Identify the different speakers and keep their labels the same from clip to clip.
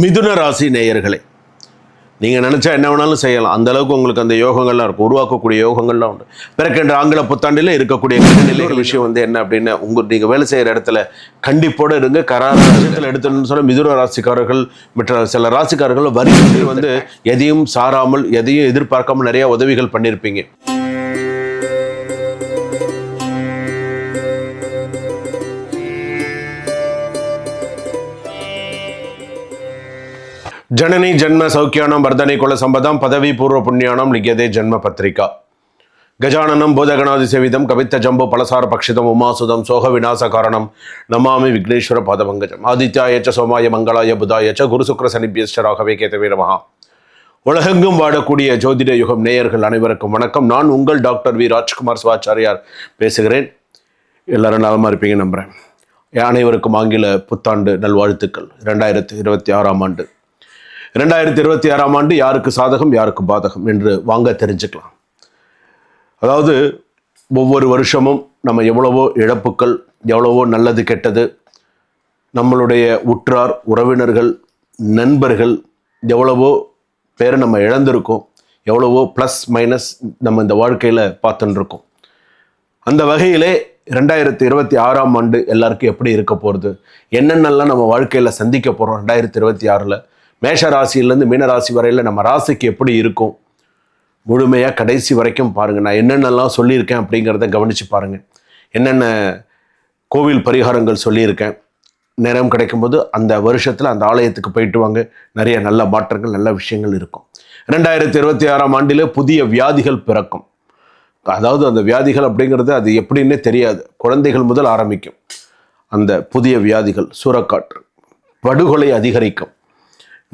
Speaker 1: மிதுன ராசி நேயர்களே நீங்கள் நினச்சா என்ன வேணாலும் செய்யலாம். அந்த அளவுக்கு உங்களுக்கு அந்த யோகங்கள்லாம் இருக்கும். உருவாக்கக்கூடிய யோகங்கள்லாம் உண்டு. பிறக்கின்ற ஆங்கில புத்தாண்டில் இருக்கக்கூடிய நிலைகள் விஷயம் வந்து என்ன அப்படின்னா உங்கள் நீங்கள் வேலை செய்கிற இடத்துல கண்டிப்போடு இருங்க. கரார விஷயத்தில் எடுத்துன்னு சொல்ல மிதுன ராசிக்காரர்கள் மற்ற சில ராசிக்காரர்கள் வரி வந்து எதையும் சாராமல் எதையும் எதிர்பார்க்காமல் நிறையா உதவிகள் பண்ணியிருப்பீங்க. ஜனனி ஜென்ம சௌக்கியானம் வர்தனை குல சம்பதம் பதவி பூர்வ புண்ணியானம் லிகியதே ஜென்ம பத்திரிகா. கஜானனம் பூதகணாதி சேவிதம் கவித்த ஜம்பு பலசார பக்ஷிதம் உமாசுதம் சோக விநாச காரணம் நமாமி விக்னேஸ்வர பாதமங்கஜம் ஆதித்யாய ச சோமாய மங்களாய புதாய குருசுக்கர குரு சுக்கர சனிபியஸ்டராகவே உலகெங்கும் வாடக்கூடிய ஜோதிட யுகம் நேயர்கள் அனைவருக்கும் வணக்கம். நான் உங்கள் டாக்டர் வி. ராஜ்குமார் சிவாச்சாரியார் பேசுகிறேன். எல்லாரும் நலமாக இருப்பீங்க நம்புகிறேன் அனைவருக்கும் ஆங்கில புத்தாண்டு நல்வாழ்த்துக்கள். ரெண்டாயிரத்து இருபத்தி ஆறாம் ஆண்டு. ரெண்டாயிரத்தி இருபத்தி ஆறாம் ஆண்டு யாருக்கு சாதகம் யாருக்கு பாதகம் என்று வாங்க தெரிஞ்சுக்கலாம். அதாவது ஒவ்வொரு வருஷமும் நம்ம எவ்வளவோ இழப்புக்கள் எவ்வளவோ நல்லது கெட்டது நம்மளுடைய உற்றார் உறவினர்கள் நண்பர்கள் எவ்வளவோ பேரை நம்ம இழந்திருக்கோம் எவ்வளவோ ப்ளஸ் மைனஸ் நம்ம இந்த வாழ்க்கையில் பார்த்துட்டுருக்கோம் அந்த வகையிலே ரெண்டாயிரத்தி இருபத்தி ஆறாம் ஆண்டு எல்லாருக்கும் எப்படி இருக்க போகிறது என்னென்னலாம் நம்ம வாழ்க்கையில் சந்திக்க போகிறோம் ரெண்டாயிரத்தி இருபத்தி ஆறில் மேஷ ராசியிலேருந்து மீனராசி வரையில் நம்ம ராசிக்கு எப்படி இருக்கும்? முழுமையாக கடைசி வரைக்கும் பாருங்கள் நான் என்னென்னலாம் சொல்லியிருக்கேன் அப்படிங்கிறத கவனித்து பாருங்கள் என்னென்ன கோவில் பரிகாரங்கள் சொல்லியிருக்கேன். நேரம் கிடைக்கும்போது அந்த வருஷத்தில் அந்த ஆலயத்துக்கு போயிட்டு வாங்க. நிறைய நல்ல மாற்றங்கள் நல்ல விஷயங்கள் இருக்கும். ரெண்டாயிரத்தி இருபத்தி ஆறாம் ஆண்டில் புதிய வியாதிகள் பிறக்கும். அதாவது அந்த வியாதிகள் அப்படிங்கிறது அது எப்படின்னே தெரியாது. குழந்தைகள் முதல் ஆரம்பிக்கும். அந்த புதிய வியாதிகள் சூறக்காற்று படுகொலை அதிகரிக்கும்.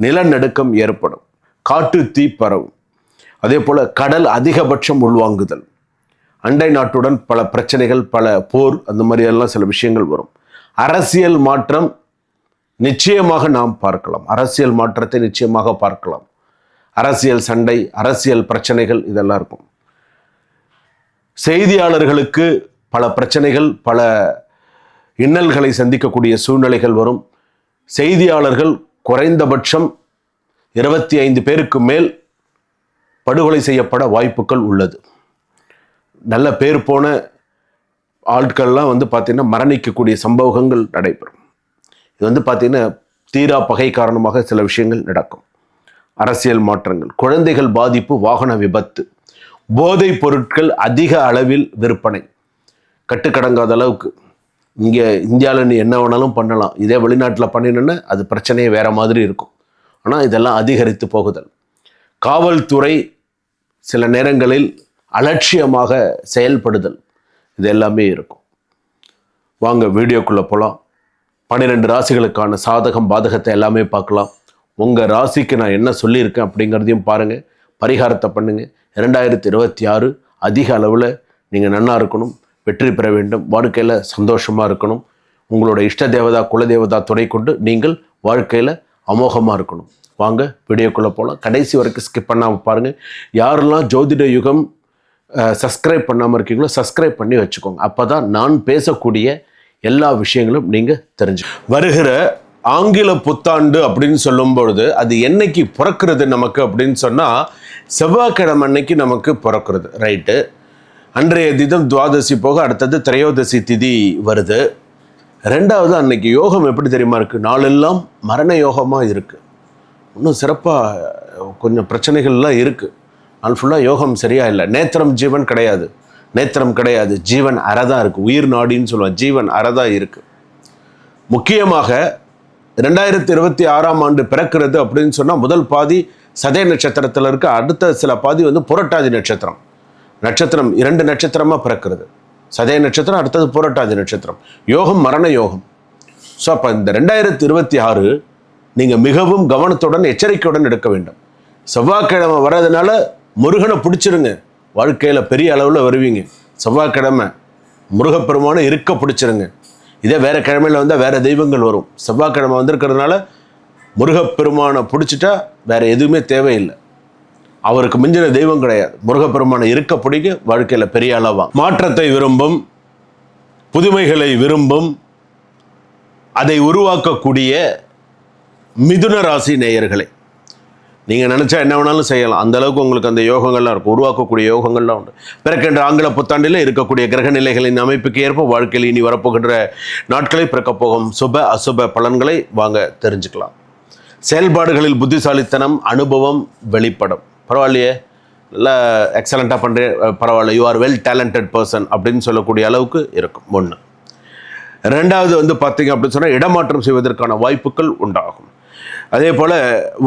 Speaker 1: நிலநடுக்கம் ஏற்படும். காட்டு தீ பரவும். அதே போல் கடல் அதிகபட்சம் உள்வாங்குதல். அண்டை நாட்டுடன் பல பிரச்சனைகள் பல போர் அந்த மாதிரியெல்லாம் சில விஷயங்கள் வரும். அரசியல் மாற்றம் நிச்சயமாக நாம் பார்க்கலாம். அரசியல் மாற்றத்தை நிச்சயமாக பார்க்கலாம். அரசியல் சண்டை அரசியல் பிரச்சனைகள் இதெல்லாம் இருக்கும். செய்தியாளர்களுக்கு பல பிரச்சனைகள் பல இன்னல்களை சந்திக்கக்கூடிய சூழ்நிலைகள் வரும். செய்தியாளர்கள் குறைந்தபட்சம் இருபத்தி ஐந்து பேருக்கு மேல் படுகொலை செய்யப்பட வாய்ப்புகள் உள்ளது. நல்ல பேர் போன ஆட்கள்லாம் வந்து பார்த்திங்கன்னா மரணிக்கக்கூடிய சம்பவங்கள் நடைபெறும். இது வந்து பார்த்திங்கன்னா தீரா பகை காரணமாக சில விஷயங்கள் நடக்கும். அரசியல் மாற்றங்கள் குழந்தைகள் பாதிப்பு வாகன விபத்து போதைப் பொருட்கள் அதிக அளவில் விற்பனை. கட்டுக்கடங்காத அளவுக்கு. இங்கே இந்தியாவில் நீ என்ன வேணாலும் பண்ணலாம். இதே வெளிநாட்டில் பண்ணினோன்னா அது பிரச்சனையே வேறு மாதிரி இருக்கும். ஆனால் இதெல்லாம் அதிகரித்து போகுதல். காவல்துறை சில நேரங்களில் அலட்சியமாக செயல்படுதல். இது எல்லாமே இருக்கும். வாங்க வீடியோக்குள்ளே போகலாம் பன்னிரெண்டு ராசிகளுக்கான சாதகம் பாதகத்தை எல்லாமே பார்க்கலாம். உங்கள் ராசிக்கு நான் என்ன சொல்லியிருக்கேன் அப்படிங்கிறதையும் பாருங்கள் பரிகாரத்தை பண்ணுங்கள் இரண்டாயிரத்தி இருபத்தி ஆறு அதிக அளவில் நீங்கள் நன்னா இருக்கணும் வெற்றி பெற வேண்டும் வாழ்க்கையில் சந்தோஷமாக இருக்கணும். உங்களோட இஷ்ட தேவதா குலதேவதா துணை கொண்டு நீங்கள் வாழ்க்கையில் அமோகமாக இருக்கணும். வாங்க வீடியோக்குள்ளே போகலாம் கடைசி வரைக்கும் ஸ்கிப் பண்ணாமல் பாருங்கள் யாரெல்லாம் ஜோதிட யுகம் சப்ஸ்கிரைப் பண்ணாமல் இருக்கீங்களோ சப்ஸ்கிரைப் பண்ணி வச்சுக்கோங்க. அப்போ தான் நான் பேசக்கூடிய எல்லா விஷயங்களும் நீங்கள் தெரிஞ்சு வருகிற ஆங்கில புத்தாண்டு அப்படின்னு சொல்லும் பொழுது அது என்னைக்கு பிறக்கிறது நமக்கு அப்படின்னு சொன்னால் செவ்வாய்க்கிழமை அன்னைக்கு நமக்கு பிறக்கிறது. ரைட்டு அன்றைய தினம் துவாதசி போக அடுத்தது திரையோதசி திதி வருது. ரெண்டாவது அன்னைக்கு யோகம் எப்படி தெரியுமா இருக்குது நாளெல்லாம் மரண யோகமாக இருக்குது இன்னும் சிறப்பாக கொஞ்சம் பிரச்சனைகள்லாம் இருக்குது நாள் ஃபுல்லாக யோகம் சரியாக இல்லை. நேத்திரம் ஜீவன் கிடையாது. நேத்திரம் கிடையாது. ஜீவன் அறதான் இருக்குது உயிர் நாடின்னு சொல்லுவாங்க. ஜீவன் அறதான் இருக்குது முக்கியமாக ரெண்டாயிரத்தி இருபத்தி ஆறாம் ஆண்டு பிறக்கிறது அப்படின்னு சொன்னால் முதல் பாதி சதய நட்சத்திரத்தில் இருக்க. அடுத்த சில பாதி வந்து புரட்டாதி நட்சத்திரம். நட்சத்திரம் இரண்டு நட்சத்திரமாக பிறக்கிறது. சதய நட்சத்திரம் அடுத்தது புரட்டாதி நட்சத்திரம். யோகம் மரண யோகம். ஸோ அப்போ இந்த ரெண்டாயிரத்தி இருபத்தி ஆறு நீங்கள் மிகவும் கவனத்துடன் எச்சரிக்கையுடன் எடுக்க வேண்டும். செவ்வாய்க்கிழமை வர்றதுனால முருகனை பிடிச்சிருங்க. வாழ்க்கையில் பெரிய அளவில் வருவீங்க. செவ்வாய்க்கிழமை முருகப்பெருமானை இருக்க பிடிச்சிருங்க. இதே வேறு கிழமையில் வந்தால் வேறு தெய்வங்கள் வரும். செவ்வாய்க்கிழமை வந்திருக்கிறதுனால முருகப்பெருமானை பிடிச்சிட்டா வேறு எதுவுமே தேவையில்லை. அவருக்கு மிஞ்சின தெய்வம் கிடையாது. முருகப்பெருமானை இருக்க பிடிக்க வாழ்க்கையில் பெரிய அளவா. மாற்றத்தை விரும்பும் புதுமைகளை விரும்பும் அதை உருவாக்கக்கூடிய மிதுன ராசி நேயர்களை. நீங்கள் நினச்சா என்ன வேணாலும் செய்யலாம். அந்த அளவுக்கு உங்களுக்கு அந்த யோகங்கள்லாம் இருக்கும். உருவாக்கக்கூடிய யோகங்கள்லாம் உண்டு. பிறக்கின்ற ஆங்கில புத்தாண்டில் இருக்கக்கூடிய கிரக நிலைகளின் அமைப்புக்கு ஏற்ப வாழ்க்கையில் இனி வரப்போகின்ற நாட்களை பிறக்கப் போகும். சுப அசுப பலன்களை வாங்க தெரிஞ்சுக்கலாம். செயல்பாடுகளில் புத்திசாலித்தனம் அனுபவம் வெளிப்படும். பரவாயில்லையே. நல்லா எக்ஸலண்ட்டாக பண்ணுறேன் பரவாயில்ல you are well talented person அப்படின்னு சொல்லக்கூடிய அளவுக்கு இருக்கும் ஒன்று ரெண்டாவது வந்து பார்த்தீங்க அப்படின்னு சொன்னால் இடமாற்றம் செய்வதற்கான வாய்ப்புகள் உண்டாகும். அதே போல்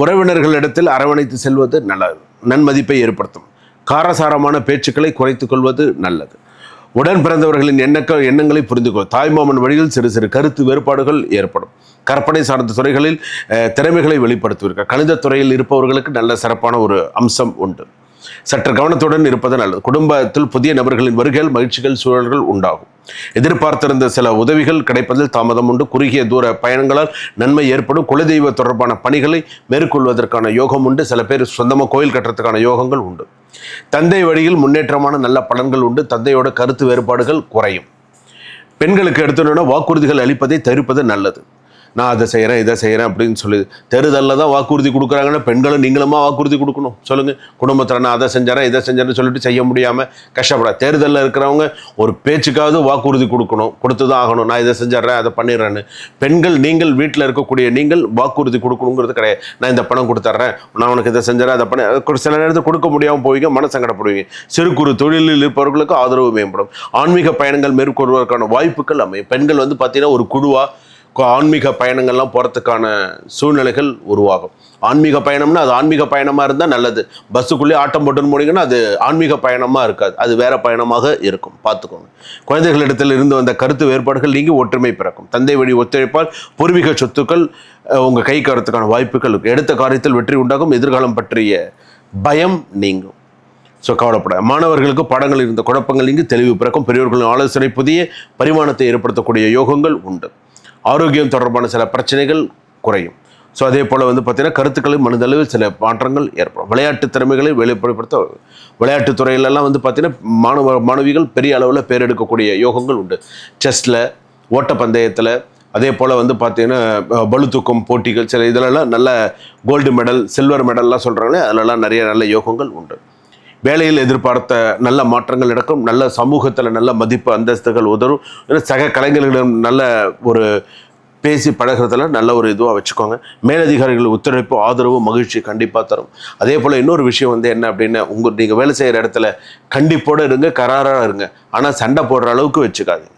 Speaker 1: உறவினர்களிடத்தில் அரவணைத்து செல்வது நல்லது. நன்மதிப்பை ஏற்படுத்தும். காரசாரமான பேச்சுக்களை குறைத்துக்கொள்வது நல்லது. உடன் பிறந்தவர்களின் எண்ணக்க எண்ணங்களை புரிந்து கொள் தாய்மாமன் வழியில் சிறு சிறு கருத்து வேறுபாடுகள் ஏற்படும். கற்பனை சார்ந்த துறைகளில் திறமைகளை வெளிப்படுத்துவீர்கள். கணித துறையில் இருப்பவர்களுக்கு நல்ல சிறப்பான ஒரு அம்சம் உண்டு. சற்று கவனத்துடன் இருப்பது நல்லது. குடும்பத்தில் புதிய நபர்களின் வருகைகள் மகிழ்ச்சிகள் சூழல்கள் உண்டாகும். எதிர்பார்த்திருந்த சில உதவிகள் கிடைப்பதில் தாமதம் உண்டு. குறுகிய தூர பயணங்களால் நன்மை ஏற்படும். குலதெய்வ தொடர்பான பணிகளை மேற்கொள்வதற்கான யோகம் உண்டு. சில பேர் சொந்தமாக கோயில் கட்டுறதுக்கான யோகங்கள் உண்டு. தந்தை வழியில் முன்னேற்றமான நல்ல பலன்கள் உண்டு. தந்தையோட கருத்து வேறுபாடுகள் குறையும். பெண்களுக்கு எடுத்துட்டோம்னா வாக்குறுதிகள் அளிப்பதை தவிர்ப்பது நல்லது. நான் அதை செய்கிறேன் இதை செய்கிறேன் அப்படின்னு சொல்லி தெருதல்ல தான் வாக்குறுதி கொடுக்குறாங்கன்னா பெண்களும் நீங்களுமா வாக்குறுதி கொடுக்கணும்? சொல்லுங்கள் குடும்பத்தில் நான் அதை செஞ்சேன் இதை செஞ்சேன்னு சொல்லிட்டு செய்ய முடியாமல் கஷ்டப்பட தேர்தலில் இருக்கிறவங்க ஒரு பேச்சுக்காவது வாக்குறுதி கொடுக்கணும் கொடுத்து தான் ஆகணும். நான் இதை செஞ்சிட்றேன் அதை பண்ணிடுறேன்னு. பெண்கள் நீங்கள் வீட்டில் இருக்கக்கூடிய நீங்கள் வாக்குறுதி கொடுக்கணுங்கிறது கிடையாது. நான் இந்த பணம் கொடுத்துட்றேன் நான் உனக்கு இதை செஞ்சிடறேன் அதை பண்ண சில நேரத்தில் கொடுக்க முடியாமல் போவீங்க மனசங்கடப்படுவீங்க. சிறு குறு தொழிலில் இருப்பவர்களுக்கு ஆதரவு மேம்படும். ஆன்மீக பயணங்கள் மேற்கொள்வதற்கான வாய்ப்புகள் அமையும். பெண்கள் வந்து பார்த்தீங்கன்னா ஒரு குழுவாக ஆன்மீக பயணங்கள்லாம் போகிறதுக்கான சூழ்நிலைகள் உருவாகும். ஆன்மீக பயணம்னா அது ஆன்மீக பயணமாக இருந்தால் நல்லது. பஸ்ஸுக்குள்ளேயே ஆட்டம் போட்டுன்னு போனீங்கன்னா அது ஆன்மீக பயணமாக இருக்காது. அது வேறு பயணமாக இருக்கும். பார்த்துக்கோங்க. குழந்தைகளிடத்தில் இருந்து வந்த கருத்து வேறுபாடுகள் நீங்கி ஒற்றுமை பிறக்கும். தந்தை வழி ஒத்துழைப்பால் பூர்வீக சொத்துக்கள் உங்கள் கைக்கு வரத்துக்கான வாய்ப்புகள் எடுத்த காரியத்தில் வெற்றி உண்டாகும். எதிர்காலம் பற்றிய பயம் நீங்கும். ஸோ கவலைப்பட மாணவர்களுக்கு பாடங்கள் இருந்த குழப்பங்கள் இங்கு தெளிவு பிறக்கும். பெரியோர்களின் ஆலோசனை புதிய பரிமாணத்தை ஏற்படுத்தக்கூடிய யோகங்கள் உண்டு. ஆரோக்கியம் தொடர்பான சில பிரச்சனைகள் குறையும். ஸோ அதே போல் வந்து பார்த்திங்கன்னா கருத்துக்களை மனதளவில் சில மாற்றங்கள் ஏற்படும். விளையாட்டு திறமைகளை வெளிப்படுத்த விளையாட்டுத் துறையிலெல்லாம் வந்து பார்த்திங்கன்னா மாணவ மாணவிகள் பெரிய அளவில் பேர் எடுக்கக்கூடிய யோகங்கள் உண்டு. செஸ்ஸில் ஓட்டப்பந்தயத்தில் அதே போல் வந்து பார்த்தீங்கன்னா அஹ், போட்டிகள் சில இதிலெல்லாம் நல்ல கோல்டு மெடல் சில்வர் மெடல்லாம் சொல்கிறாங்களே அதிலெல்லாம் நிறைய நல்ல யோகங்கள் உண்டு. வேலையில் எதிர்பார்த்த நல்ல மாற்றங்கள் நடக்கும் நல்ல சமூகத்தில் நல்ல மதிப்பு அந்தஸ்துகள் உதரும். சக கலைஞர்களிடம் நல்ல ஒரு பேசி பழகிறதுல நல்ல ஒரு இதுவாக வச்சுக்கோங்க. மேலதிகாரிகள் ஒத்துழைப்பு ஆதரவு மகிழ்ச்சி கண்டிப்பாக தரும். அதே போல் இன்னொரு விஷயம் வந்து என்ன அப்படின்னா உங்கள் நீங்கள் வேலை செய்கிற இடத்துல கண்டிப்போடு இருங்க கராராக இருங்க. ஆனால் சண்டை போடுற அளவுக்கு வச்சுக்காதீங்க.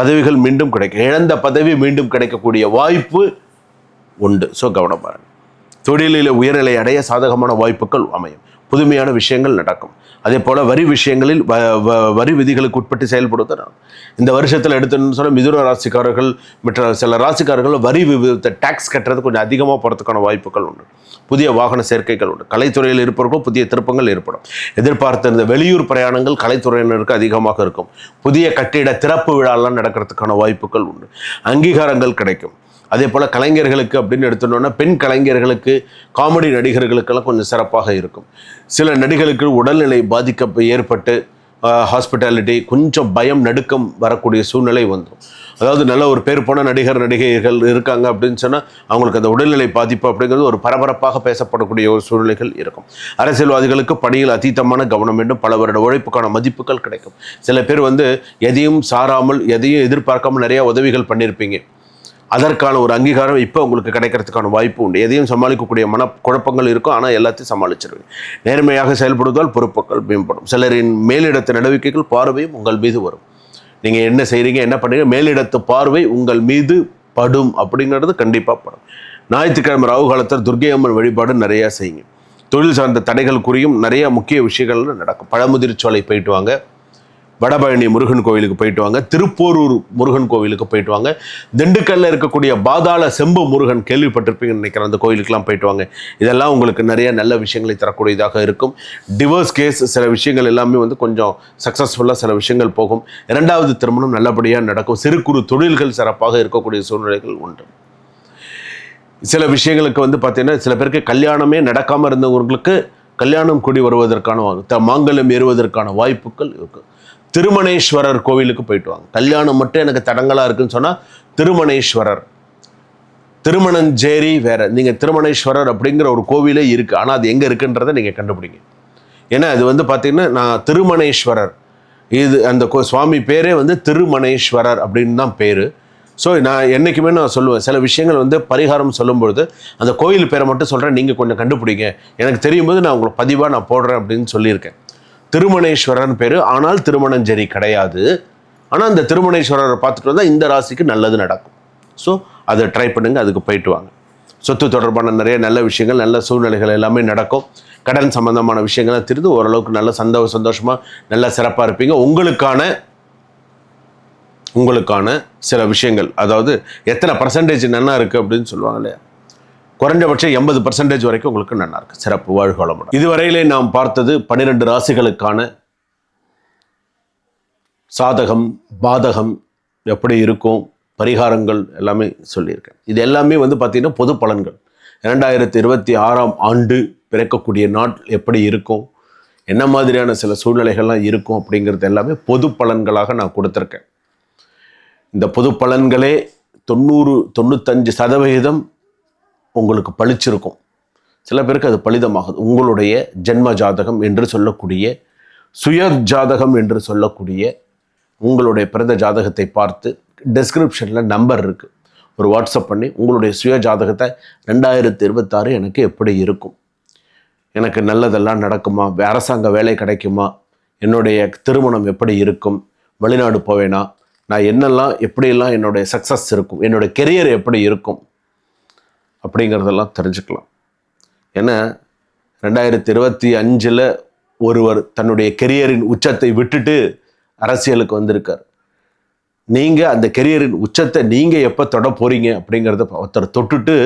Speaker 1: பதவிகள் மீண்டும் கிடைக்கும் இழந்த பதவி மீண்டும் கிடைக்கக்கூடிய வாய்ப்பு உண்டு. ஸோ கவனமாக தொழிலில் உயர்நிலை அடைய சாதகமான வாய்ப்புகள் அமையும். புதுமையான விஷயங்கள் நடக்கும். அதே போல் வரி விஷயங்களில் வ வ- வரி விதிகளுக்கு உட்பட்டு செயல்படுவது இந்த வருஷத்தில் எடுத்துன்னு சொன்னால் மிதுன ராசிக்காரர்கள் மற்ற சில ராசிக்காரர்கள் வரி விகிதத்தை டேக்ஸ் கட்டுறது கொஞ்சம் அதிகமாக போகிறதுக்கான வாய்ப்புகள் உண்டு. புதிய வாகன சேர்க்கைகள் உண்டு. கலைத்துறையில் இருப்பவர்கள் புதிய திருப்பங்கள் ஏற்படும். எதிர்பார்த்திருந்த வெளியூர் பிரயாணங்கள் கலைத்துறையினருக்கு அதிகமாக இருக்கும். புதிய கட்டிட திறப்பு விழாலாம் நடக்கிறதுக்கான வாய்ப்புகள் உண்டு. அங்கீகாரங்கள் கிடைக்கும். அதே போல் கலைஞர்களுக்கு அப்படின்னு எடுத்துட்டோன்னா பெண் கலைஞர்களுக்கு காமெடி நடிகர்களுக்கெல்லாம் கொஞ்சம் சிறப்பாக இருக்கும். சில நடிகர்களுக்கு உடல்நிலை பாதிக்க ஏற்பட்டு ஹாஸ்பிட்டாலிட்டி கொஞ்சம் பயம் நடுக்கம் வரக்கூடிய சூழ்நிலை வந்துடும். அதாவது நல்ல ஒரு பேர் போன நடிகர் நடிகைகள் இருக்காங்க அப்படின்னு சொன்னால் அவங்களுக்கு அந்த உடல்நிலை பாதிப்பு அப்படிங்கிறது ஒரு பரபரப்பாக பேசப்படக்கூடிய ஒரு சூழ்நிலைகள் இருக்கும். அரசியல்வாதிகளுக்கு பணியில் அதீதமான கவனம் வேண்டும். பல வருட உழைப்புக்கான மதிப்புகள் கிடைக்கும். சில பேர் வந்து எதையும் சாராமல் எதையும் எதிர்பார்க்காமல் நிறையா உதவிகள் பண்ணியிருப்பீங்க அதற்கான ஒரு அங்கீகாரம் இப்போ உங்களுக்கு கிடைக்கிறதுக்கான வாய்ப்பு உண்டு. எதையும் சமாளிக்கக்கூடிய மன குழப்பங்கள் இருக்கும். ஆனால் எல்லாத்தையும் சமாளிச்சிருவீங்க நேர்மையாக செயல்படுவதால் பொறுப்புகள் மேம்படும். சிலரின் மேலிடத்து நடவடிக்கைகள் பார்வையும் உங்கள் மீது வரும். நீங்கள் என்ன செய்கிறீங்க என்ன பண்ணுறீங்க மேலிடத்து பார்வை உங்கள் மீது படும் அப்படிங்கிறது கண்டிப்பாக படும். ஞாயிற்றுக்கிழமை ராகு காலத்தில் துர்க்கை அம்மன் வழிபாடு நிறையா செய்யுங்க. தொழில் சார்ந்த தடைகள் குறியும் நிறைய முக்கிய விஷயங்கள்லாம் நடக்கும். பழமுதிர்ச்சோலை போயிட்டு வாங்க. வடபழனி முருகன் கோவிலுக்கு போயிட்டு வாங்க. திருப்போரூர் முருகன் கோவிலுக்கு போயிட்டு வாங்க. திண்டுக்கல்ல இருக்கக்கூடிய பாதாள செம்பு முருகன் கேள்விப்பட்டிருப்பீங்கன்னு நினைக்கிறேன். அந்த கோயிலுக்கெல்லாம் போயிட்டு வாங்க. இதெல்லாம் உங்களுக்கு நிறைய நல்ல விஷயங்களை தரக்கூடியதாக இருக்கும். டிவோர்ஸ் கேஸ் சில விஷயங்கள் எல்லாமே வந்து கொஞ்சம் சக்ஸஸ்ஃபுல்லாக சில விஷயங்கள் போகும். இரண்டாவது திருமணம் நல்லபடியாக நடக்கும். சிறு குறு தொழில்கள் சிறப்பாக இருக்கக்கூடிய சூழ்நிலைகள் உண்டு. சில விஷயங்களுக்கு வந்து பார்த்தீங்கன்னா சில பேருக்கு கல்யாணமே நடக்காமல் இருந்தவங்களுக்கு கல்யாணம் கூடி வருவதற்கான வா- மாங்கல்யம் ஏறுவதற்கான வாய்ப்புகள் இருக்குது திருமணேஸ்வரர் கோவிலுக்கு போயிட்டு வாங்க. கல்யாணம் மட்டும் எனக்கு தடங்களாக இருக்குன்னு சொன்னால் திருமணேஸ்வரர். திருமணஞ்சேரி வேறு. நீங்கள் திருமணேஸ்வரர் அப்படிங்கிற ஒரு கோவிலே இருக்குது ஆனால் அது எங்கே இருக்குன்றதை நீங்கள் கண்டுபிடிங்க. ஏன்னா அது வந்து பார்த்திங்கன்னா நான் திருமணேஸ்வரர். இது அந்த கோ- சுவாமி பேரே வந்து திருமணேஸ்வரர் அப்படின்னு தான் பேர். ஸோ நான் என்றைக்குமே நான் சொல்லுவேன். சில விஷயங்கள் வந்து பரிகாரம் சொல்லும்பொழுது அந்த கோயில் பேரை மட்டும் சொல்கிறேன் நீங்கள் கொஞ்சம் கண்டுபிடிங்க. எனக்கு தெரியும் போது நான் உங்களுக்கு பதிவாக நான் போடுறேன் அப்படின்னு சொல்லியிருக்கேன். திருமணேஸ்வரர்னு பேர். ஆனால் திருமணஞ்சேரி கிடையாது. ஆனால் அந்த திருமணேஸ்வரரை பார்த்துட்டு வந்தால் இந்த ராசிக்கு நல்லது நடக்கும். ஸோ அதை ட்ரை பண்ணுங்கள் அதுக்கு போயிட்டு வாங்க. சொத்து தொடர்பான நிறைய நல்ல விஷயங்கள் நல்ல சூழ்நிலைகள் எல்லாமே நடக்கும். கடன் சம்பந்தமான விஷயங்கள்லாம் தெரிந்து ஓரளவுக்கு நல்ல சந்தோ சந்தோஷமாக நல்லா சிறப்பாக இருப்பீங்க. உங்களுக்கான உங்களுக்கான சில விஷயங்கள். அதாவது எத்தனை பர்சன்டேஜ் நல்லா இருக்குது அப்படின்னு சொல்லுவாங்க இல்லையா? குறைஞ்சபட்சம் எண்பது பர்சன்டேஜ் வரைக்கும் உங்களுக்கு நல்லா இருக்கு. சிறப்பு வாழ்க இதுவரையிலே நாம் பார்த்தது பன்னிரெண்டு ராசிகளுக்கான சாதகம் பாதகம் எப்படி இருக்கும் பரிகாரங்கள் எல்லாமே சொல்லியிருக்கேன். இது எல்லாமே வந்து பார்த்திங்கன்னா பொது பலன்கள். இரண்டாயிரத்தி இருபத்தி ஆறாம் ஆண்டு பிறக்கக்கூடிய நாள் எப்படி இருக்கும் என்ன மாதிரியான சில சூழ்நிலைகள்லாம் இருக்கும் அப்படிங்கிறது எல்லாமே பொது பலன்களாக நான் கொடுத்துருக்கேன். இந்த பொது பலன்களே தொண்ணூறு தொண்ணூத்தஞ்சு சதவிகிதம் உங்களுக்கு பளிச்சிருக்கும். சில பேருக்கு அது பலிதமாகுது. உங்களுடைய ஜென்ம ஜாதகம் என்று சொல்லக்கூடிய சுய ஜாதகம் என்று சொல்லக்கூடிய உங்களுடைய பிறந்த ஜாதகத்தை பார்த்து டெஸ்கிரிப்ஷனில் நம்பர் இருக்குது ஒரு வாட்ஸ்அப் பண்ணி உங்களுடைய சுய ஜாதகத்தை ரெண்டாயிரத்தி இருபத்தாறு எனக்கு எப்படி இருக்கும்? எனக்கு நல்லதெல்லாம் நடக்குமா? அரசாங்க வேலை கிடைக்குமா? என்னுடைய திருமணம் எப்படி இருக்கும்? வெளிநாடு போவேனா? நான் என்னெல்லாம் எப்படியெல்லாம் என்னுடைய சக்ஸஸ் இருக்கும்? என்னுடைய கெரியர் எப்படி இருக்கும்? அப்படிங்கிறதெல்லாம் தெரிஞ்சுக்கலாம். ஏன்னா ரெண்டாயிரத்தி இருபத்தி அஞ்சில் ஒருவர் தன்னுடைய கெரியரின் உச்சத்தை விட்டுட்டு அரசியலுக்கு வந்திருக்கார். நீங்கள் அந்த கெரியரின் உச்சத்தை நீங்கள் எப்போ தொட போகிறீங்க அப்படிங்கிறத ஒருத்தர் தொட்டுட்டு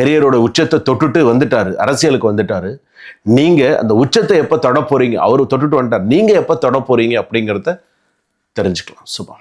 Speaker 1: கெரியரோட உச்சத்தை தொட்டுட்டு வந்துட்டாரு அரசியலுக்கு வந்துட்டாரு. நீங்கள் அந்த உச்சத்தை எப்போ தொட போகிறீங்க அவர் தொட்டுட்டு வந்துட்டார் நீங்கள் எப்போ தொட போகிறீங்க அப்படிங்கிறத தெரிஞ்சுக்கலாம். சுபா